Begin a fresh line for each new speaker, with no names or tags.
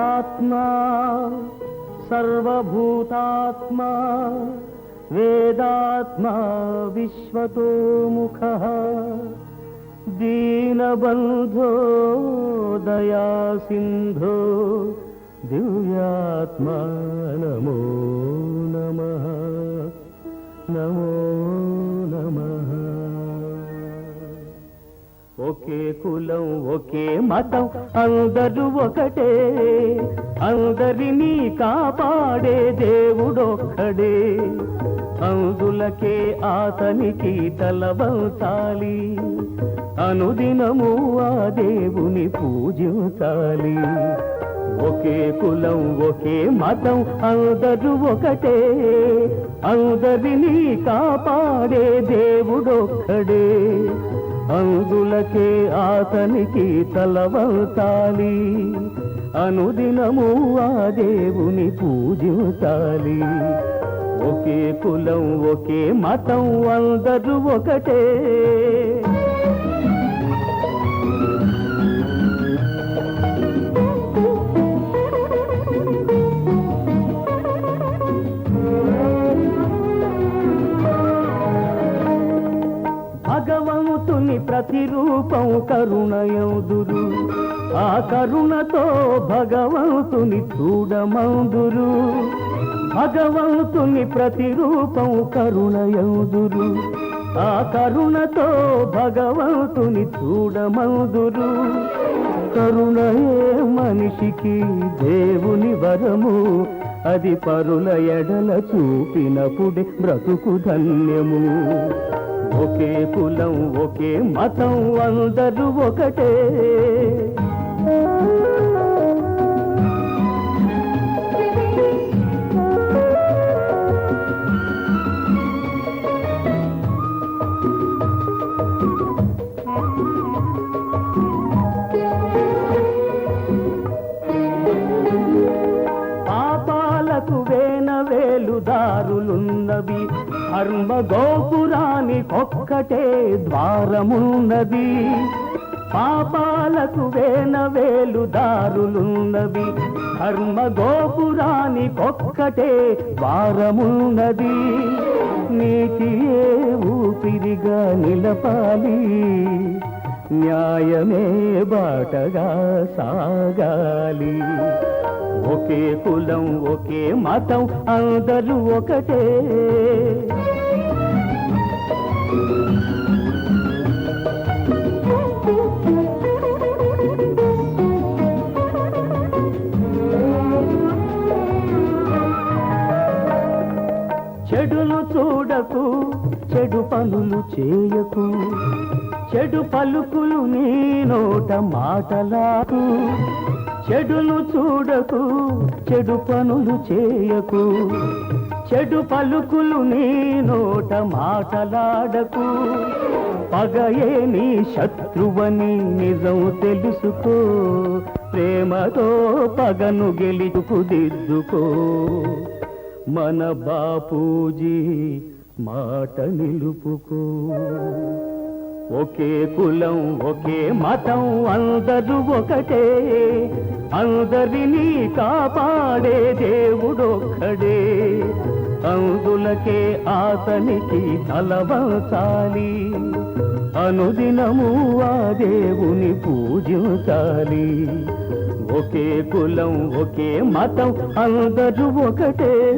आत्मा सर्वभूतात्मा वेदात्मा विश्वतोमुखः दीनबन्धो दया सिन्धो दिव्यात्मा नमो ఒకే కులం ఒకే మతం అందరూ ఒకటే. అందరినీ కాపాడే దేవుడొక్కడే. అందులకే ఆతనికి తలవంచాలి అనుదినము ఆ దేవుని పూజించాలి. ఒకే కులం ఒకే మతం అందరూ ఒకటే. అందరినీ కాపాడే దేవుడొక్కడే. అందులకే ఆతనికి తలవంచాలి అనుదినము ఆ దేవుని పూజించాలి. ఒకే కులం ఒకే మతం అందరూ ఒకటే. భగవంతుని ప్రతిరూపం కరుణయందురు. ఆ కరుణతో భగవంతుని చూడమందురు. భగవంతుని ప్రతిరూపం కరుణయందురు. ఆ కరుణతో భగవంతుని చూడమందురు. కరుణయే మనిషికి దేవుని వరము. అది పరుల ఎడల చూపినప్పుడే బ్రతుకు ధన్యము. ఒకే కులం ఒకే మతం అందరూ ఒకటే. దారులున్నవి ధర్మ గోపురానికొక్కటే ద్వారమున్నది. పాపాలకు వేన వేలు దారులున్నవి ధర్మ గోపురానికొక్కటే ద్వారమున్నది. నీతియే ఊపిరిగా నిలపాలి. న్యాయమే బాటగా సాగాలి. ఒకే కులం ఒకే మతం అందరూ ఒకటే. చెడును చూడకు చెడు పనులు చేయకు. చెడు పలుకులు నీ నోట మాటలాకు. చెడును చూడకు చెడు పనులు చేయకు. చెడు పలుకులు నీ నోట మాటలాడకు. పగయే నీ శత్రువని నిజం తెలుసుకో. ప్రేమతో పగను గెలుచుకు దిద్దుకో మన బాపూజీ మాట నిలుపుకో. ఒకే కులం ఒకే మతం అందరూ ఒకటే. అందరినీ కాపాడే దేవుడొక్కడే. అందులకే ఆతనికి తలవంచాలి. అనుదినము ఆ దేవుని పూజించాలి. ఒకే కులం ఒకే మతం అందరూ ఒకటే.